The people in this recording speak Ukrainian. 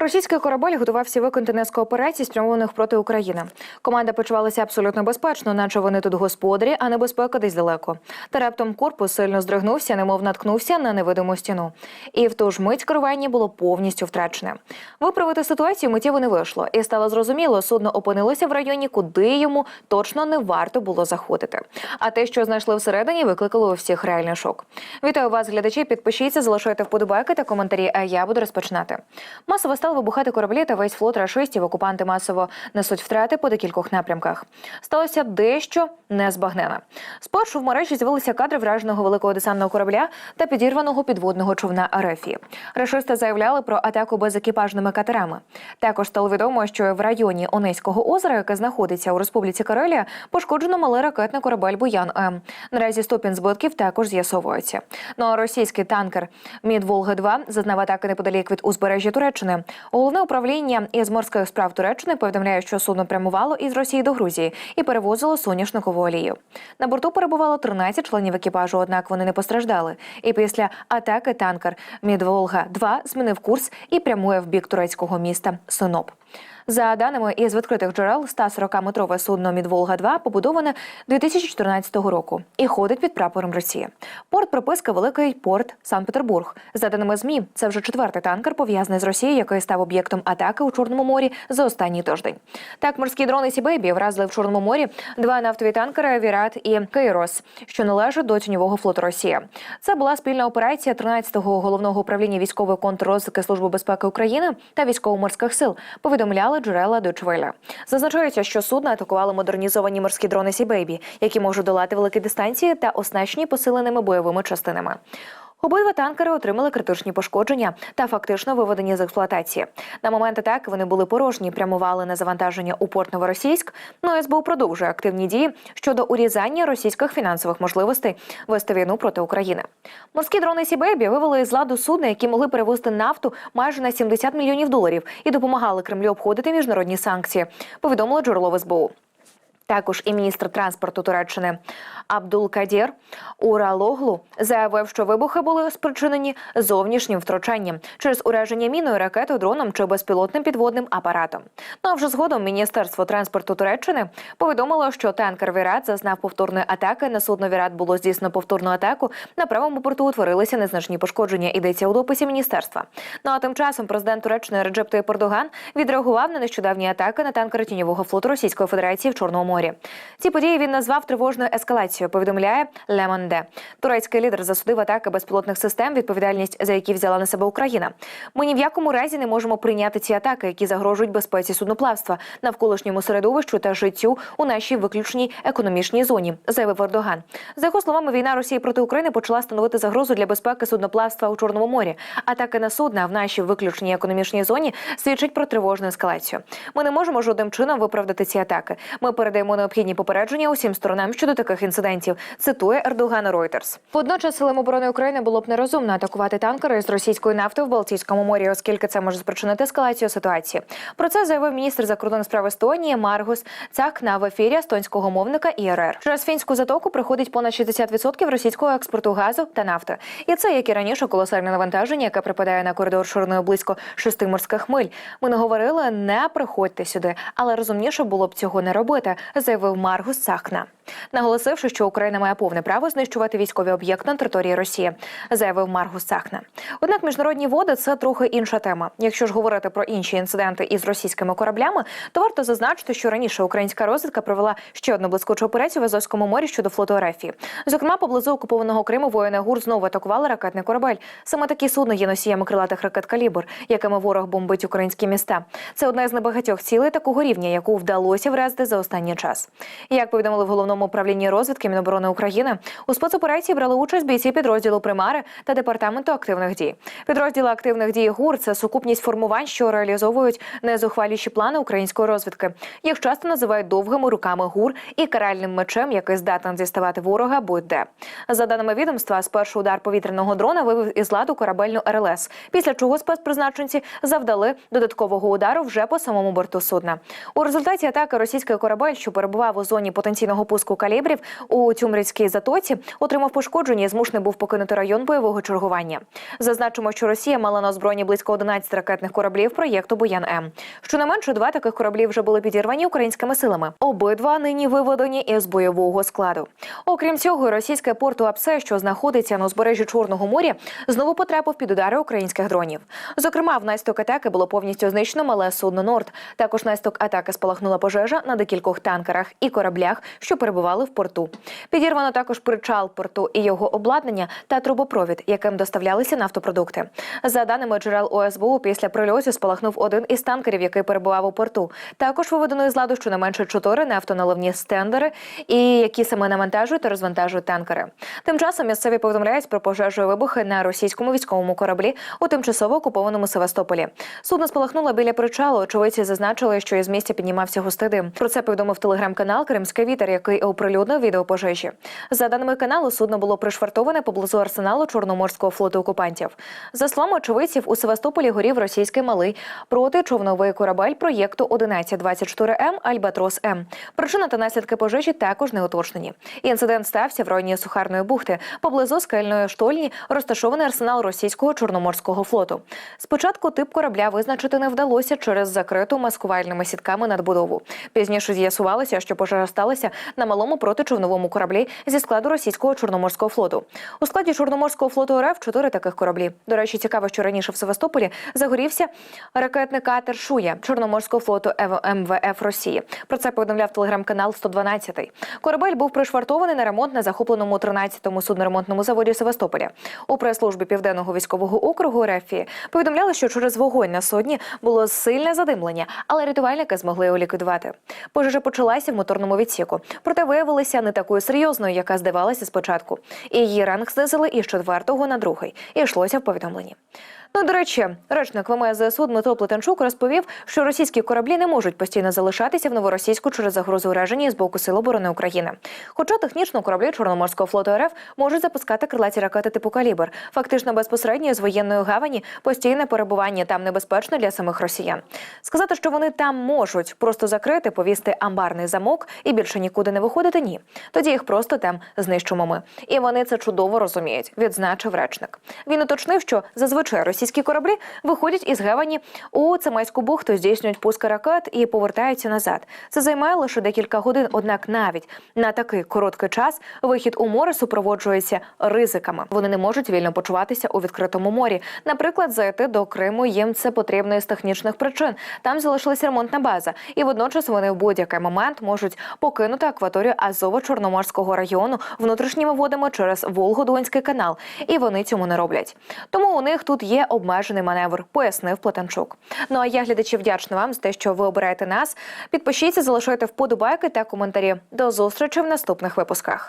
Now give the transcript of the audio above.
Російський корабель готувався виконати низку операцій, спрямованих проти України. Команда почувалася абсолютно безпечно, наче вони тут господарі, а небезпека десь далеко. Та раптом корпус сильно здригнувся, немов наткнувся на невидиму стіну. І в ту ж мить керування було повністю втрачене. Виправити ситуацію миттєво не вийшло, і стало зрозуміло, судно опинилося в районі, куди йому точно не варто було заходити. А те, що знайшли всередині, викликало у всіх реальний шок. Вітаю вас, глядачі. Підпишіться, залишайте вподобайки та коментарі. А я буду розпочинати. Масово стали вибухати кораблі та весь флот рашистів. Окупанти масово несуть втрати по декількох напрямках. Сталося дещо незбагнене. Спершу в мережі з'явилися кадри враженого великого десантного корабля та підірваного підводного човна Арефії. Рашисти заявляли про атаку безекіпажними катерами. Також стало відомо, що в районі Онейського озера, яке знаходиться у Республіці Карелія, пошкоджено малий ракетний корабель Буян М. Наразі ступінь збитків також з'ясовується. Ну а російський танкер Мід Волга 2 зазнав атаки неподалік від узбережжя Туреччини. Головне управління із морських справ Туреччини повідомляє, що судно прямувало із Росії до Грузії і перевозило соняшникову олію. На борту перебувало 13 членів екіпажу, однак вони не постраждали. І після атаки танкер Мід Волга 2 змінив курс і прямує в бік турецького міста Синоп. За даними із відкритих джерел, 140-метрове судно Мідволга-2 побудоване 2014 року і ходить під прапором Росії. Порт приписка Великий порт Санкт-Петербург. За даними змі, це вже четвертий танкер пов'язаний з Росією, який став об'єктом атаки у Чорному морі за останній тиждень. Так, морські дрони Сібейбі вразили в Чорному морі два нафтові танкери Вірат і Кейрос, що належать до тіньового флоту Росії. Це була спільна операція 13-го головного управління військової контррозвідки Служби безпеки України та військово-морських сил. Повідомляли джерела Дочвеля. Зазначається, що судна атакували модернізовані морські дрони Сібейбі, які можуть долати великі дистанції та оснащені посиленими бойовими частинами. Обидва танкери отримали критичні пошкодження та фактично виведені з експлуатації. На момент атаки вони були порожні, прямували на завантаження у порт Новоросійськ. Ну СБУ продовжує активні дії щодо урізання російських фінансових можливостей вести війну проти України. Морські дрони Сібейбі вивели із ладу судна, які могли перевозити нафту майже на 70 мільйонів доларів і допомагали Кремлю обходити міжнародні санкції. Повідомило джерело СБУ. Також і міністр транспорту Туреччини Абдул Кадір Уралоглу заявив, що вибухи були спричинені зовнішнім втручанням через ураження міною, ракетою, дроном чи безпілотним підводним апаратом. Ну а вже згодом міністерство транспорту Туреччини повідомило, що танкер Вірат зазнав повторної атаки. На судно Вірат було здійснено повторну атаку. На правому борту утворилися незначні пошкодження. Йдеться у дописі міністерства. Ну а тим часом президент Туреччини Реджеп Ердоган відреагував на нещодавні атаки на танкери тіньового флоту Російської Федерації в Чорному морі. Ці події він назвав тривожною ескалацією. Повідомляє Лемонде. Турецький лідер засудив атаки безпілотних систем, відповідальність за які взяла на себе Україна. Ми ні в якому разі не можемо прийняти ці атаки, які загрожують безпеці судноплавства, навколишньому середовищу та життю у нашій виключній економічній зоні, заявив Ердоган. За його словами, війна Росії проти України почала становити загрозу для безпеки судноплавства у Чорному морі. Атаки на судна в нашій виключній економічній зоні свідчать про тривожну ескалацію. Ми не можемо жодним чином виправдати ці атаки. Ми передаємо необхідні попередження усім сторонам щодо таких інцидентів. Цитує Ердоган Reuters. Водночас силам оборони України було б нерозумно атакувати танкери з російської нафти в Балтійському морі, оскільки це може спричинити ескалацію ситуації. Про це заявив міністр закордонних справ Естонії Маргус Цакна в ефірі естонського мовника ІРР. Через фінську затоку приходить понад 60% російського експорту газу та нафти. І це як і раніше колосальне навантаження, яке припадає на коридор шириною близько шести морських миль. Ми не говорили, не приходьте сюди, але розумніше було б цього не робити, заявив Маргус Цахна. Наголосивши, що Україна має повне право знищувати військові об'єкти на території Росії, заявив Маргус Цахна. Однак міжнародні води це трохи інша тема. Якщо ж говорити про інші інциденти із російськими кораблями, то варто зазначити, що раніше українська розвідка провела ще одну блискучу операцію в Азовському морі щодо флоту Ерефії. Зокрема, поблизу окупованого Криму воїни ГУР знову атакували ракетний корабель. Саме такі судна є носіями крилатих ракет калібр, якими ворог бомбить українські міста. Це одна з небагатьох цілей такого рівня, яку вдалося вразити за останній час. Як повідомили в головному управлінні розвідки Міноборони України, у спецоперації брали участь бійці підрозділу Примари та департаменту активних дій. Підрозділи активних дій ГУР це сукупність формувань, що реалізовують найзухваліші плани української розвідки. Їх часто називають довгими руками ГУР і каральним мечем, який здатен зіставати ворога будь-де. За даними відомства, спершу удар повітряного дрона вивів із ладу корабельну РЛС, після чого спецпризначенці завдали додаткового удару вже по самому борту судна. У результаті атаки російський корабель, що перебував у зоні потенційного пуску пуску калібрів у Тюмрицькій затоці отримав пошкодження і змушений був покинути район бойового чергування. Зазначимо, що Росія мала на озброєнні близько 11 ракетних кораблів проєкту Буян М. Щонайменше два таких кораблі вже були підірвані українськими силами. Обидва нині виведені із бойового складу. Окрім цього, російське порту Апсе, що знаходиться на узбережжі Чорного моря, знову потрапив під удари українських дронів. Зокрема, внаслідок атаки було повністю знищено мале судно Норд. Також внаслідок атаки спалахнула пожежа на декількох танкерах і кораблях, що перебували в порту. Підірвано також причал порту і його обладнання та трубопровід, яким доставлялися нафтопродукти. За даними джерел ОСБУ, після прильотів спалахнув один із танкерів, який перебував у порту. Також виведено із ладу щонайменше чотири нафтоналивні стендери, і які саме навантажують та розвантажують танкери. Тим часом місцеві повідомляють про пожежу і вибухи на російському військовому кораблі у тимчасово окупованому Севастополі. Судно спалахнуло біля причалу. Очевидці зазначили, що із місця піднімався густий дим. Про це повідомив телеграм-канал Кримський вітер, який оприлюднив відео пожежі. За даними каналу, судно було пришвартоване поблизу арсеналу Чорноморського флоту окупантів. За словами очевидців, у Севастополі горів російський малий протичовновий корабель проєкту 1124 М Альбатрос М. Причина та наслідки пожежі також не уточнені. Інцидент стався в районі Сухарної бухти, поблизу скельної штольні, розташований арсенал російського чорноморського флоту. Спочатку тип корабля визначити не вдалося через закриту маскувальними сітками надбудову. Пізніше з'ясувалося, що пожежа сталася на малому протичовновому кораблі зі складу російського чорноморського флоту. У складі чорноморського флоту РФ чотири таких кораблі. До речі, цікаво, що раніше в Севастополі загорівся ракетний катер Шуя Чорноморського флоту МВФ Росії. Про це повідомляв телеграм-канал 112. Корабель був пришвартований на ремонт на захопленому 13-му судноремонтному заводі Севастополя. У прес-службі південного військового округу РФ повідомляли, що через вогонь на судні було сильне задимлення, але рятувальники змогли його ліквідувати. Пожежа почалася в моторному відсіку, проте виявилася не такою серйозною, яка здавалася спочатку. І її ранг знизили із четвертого на другий. І йшлося в повідомленні. Ну, до речі, речник ВМС ЗСУ Дмитро Плетенчук розповів, що російські кораблі не можуть постійно залишатися в новоросійську через загрозу ураження з боку Сил оборони України. Хоча технічно кораблі Чорноморського флоту РФ можуть запускати крилаті ракети типу калібр. Фактично безпосередньо з воєнної гавані постійне перебування там небезпечно для самих росіян. Сказати, що вони там можуть просто закрити, повісти амбарний замок і більше нікуди не виходити. Ні, тоді їх просто там знищимо ми. І вони це чудово розуміють. Відзначив речник. Він уточнив, що зазвичай російські кораблі виходять із гавані у Цимайську бухту, здійснюють пуски ракет і повертаються назад. Це займає лише декілька годин. Однак навіть на такий короткий час вихід у море супроводжується ризиками. Вони не можуть вільно почуватися у відкритому морі. Наприклад, зайти до Криму їм це потрібно із технічних причин. Там залишилася ремонтна база, і водночас вони в будь-який момент можуть покинути акваторію Азово-Чорноморського району внутрішніми водами через Волго-Донський канал. І вони цьому не роблять. Тому у них тут є обмежений маневр, пояснив Платанчук. Ну а я глядачі вдячна вам за те, що ви обираєте нас. Підпишіться, залишайте вподобайки та коментарі. До зустрічі в наступних випусках.